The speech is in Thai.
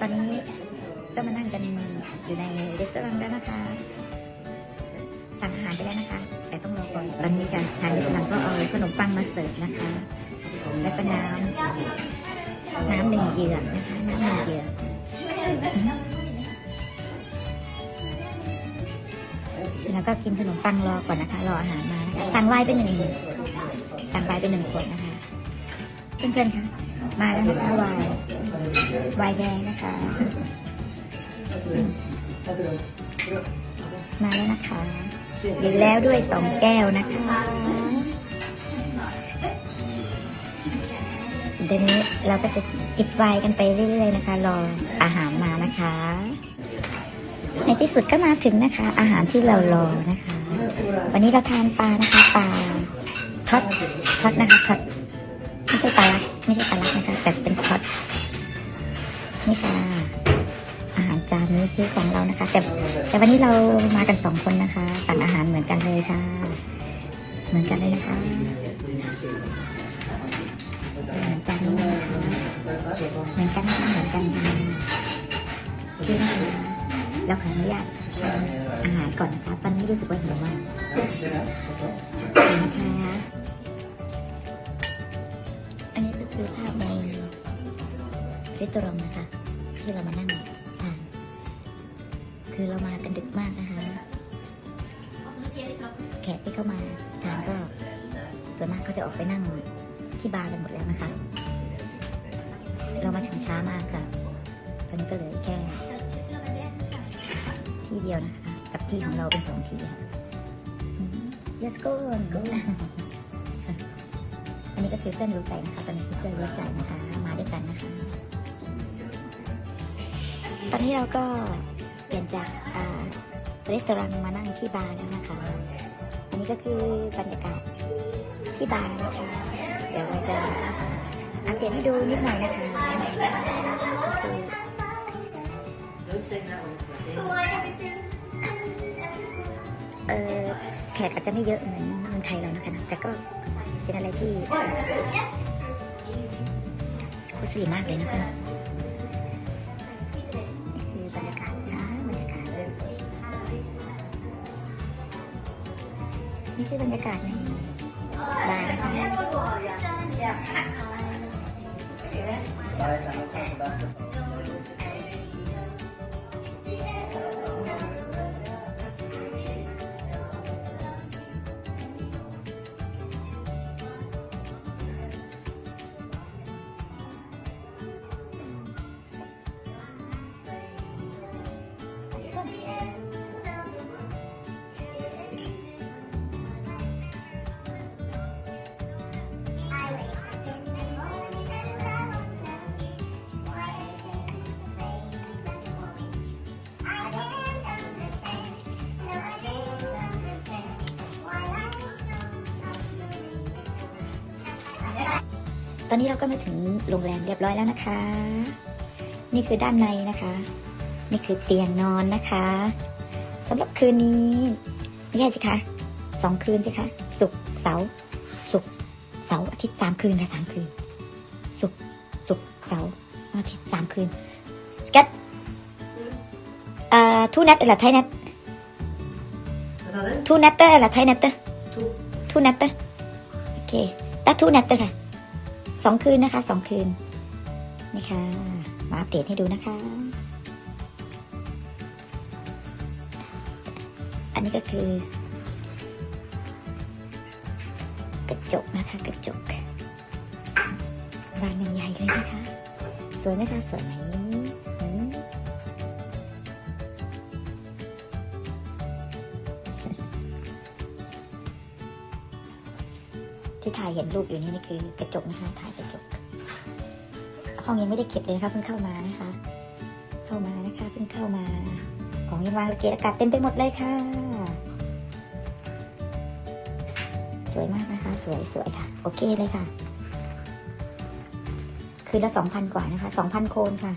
ตอนนี้ก็มานั่งกันอยู่ในรีสอร์ทแล้วนะคะ สั่งอาหารไปแล้วนะคะ แต่ต้องรอก่อน ตอนนี้ค่ะทางรีสอร์ทก็เอาขนมปังมาเสิร์ฟนะคะ และก็น้ำน้ำหนึ่งเหยือกนะคะ น้ำหนึ่งเหยือกแล้วก็กินขนมปังรอก่อนนะคะ รออาหารมานะคะ สั่งไวน์ไปหนึ่งสั่งไวน์ไปหนึ่งขวดนะคะ เพื่อนๆคะ มาแล้วนะคะวน์ไวน์แดงนะคะ มาแล้วนะคะอยู่แล้วด้วยสองแก้วนะคะเดี๋ยวนี้เราก็จะจิบไวน์กันไปเรื่อยๆนะคะ รออาหารมานะคะ ในที่สุดก็มาถึงนะคะ อาหารที่เรารอนะคะ วันนี้เราทานปลานะคะปลาท็อตท็อตนะคะท็อตไม่ใช่ปลา จานนี้คือของเรานะคะ แต่แต่วันนี้เรามากันสองคนนะคะสั่งอาหารเหมือนกันเลยค่ะ เหมือนกันเลยนะคะอาหารจานนี้นเหมือนกันเหมือนกันค่ะที่นะคะเราขออนุญาตอาหารก่อนนะคะตอนนี้รู้สึกว่าหิวมากเดี๋ยวนะคะอันนี้ก็คือภาพในรีสอร์ทนะคะ ที่เรามานั่ง คือเรามากันดึกมากนะคะ แขกที่เข้ามาทานก็ส่วนมากเขาจะออกไปนั่งที่บาร์กันหมดแล้วนะคะ เรามาถึงช้ามากค่ะ ตอนนี้ก็เหลือแค่ที่เดียวนะคะ กับที่ของเราเป็นสองที่ค่ะ let's go let's go อันนี้ก็คือเพื่อนรู้ใจนะคะ ตอนนี้คือเพื่อนรู้ใจนะคะ มาด้วยกันนะคะ ตอนนี้เราก็ เปลี่ยนจากอ่ารีสอร์ทมานั่งที่บาร์แล้วนะคะ อันนี้ก็คือบรรยากาศที่บาร์นะคะ เดี๋ยวเราจะอัปเดตให้ดูนิดหน่อยนะคะคือเออแขกอาจจะไม่เยอะเหมือนเมืองไทยเรานะคะนะแต่ก็เป็นอะไรที่คุสลีมากเลยนะคะ นี่คือบรรยากาศในบาร์นะคะ ตอนนี้เราก็มาถึงโรงแรมเรียบร้อยแล้วนะคะ นี่คือด้านในนะคะ นี่คือเตียงนอนนะคะสำหรับคืนนี้ไม่ใช่สิคะสองคืนสิคะศุกร์เสาร์ศุกร์เสาร์อาทิตย์สามคืนค่ะสามคืนศุกร์ศุกร์เสาร์อาทิตย์สามคืนสเก็ตเอ่อทูนัท eller ไทยนัท Vad sa du? ทูนัตเตอร์ eller ไทยนัตเตอร์ To. ทูนัตเตอร์โอเคแล้วทูนัตเตอร์ค่ะ สองคืนนะคะสองคืนนี่ค่ะ มาอัปเดตให้ดูนะคะ อันนี้ก็คือ กระจกนะคะ กระจกบานอย่างใหญ่เลยนะคะ สวยไหมคะสวยไหม ที่ถ่ายเห็นรูปอยู่นี่นี่คือกระจกนะคะถ่ายกระจก ห้องยังไม่ได้เก็บเลยนะคะเพิ่งเข้ามานะคะ เข้ามานะคะเพิ่งเข้ามา ของยังวางระเกะระกาศเต็มไปหมดเลยค่ะ สวยมากนะคะ สวยสวยค่ะ โอเคเลยค่ะ คืนละสองพันกว่านะคะสองพันโคนค่ะ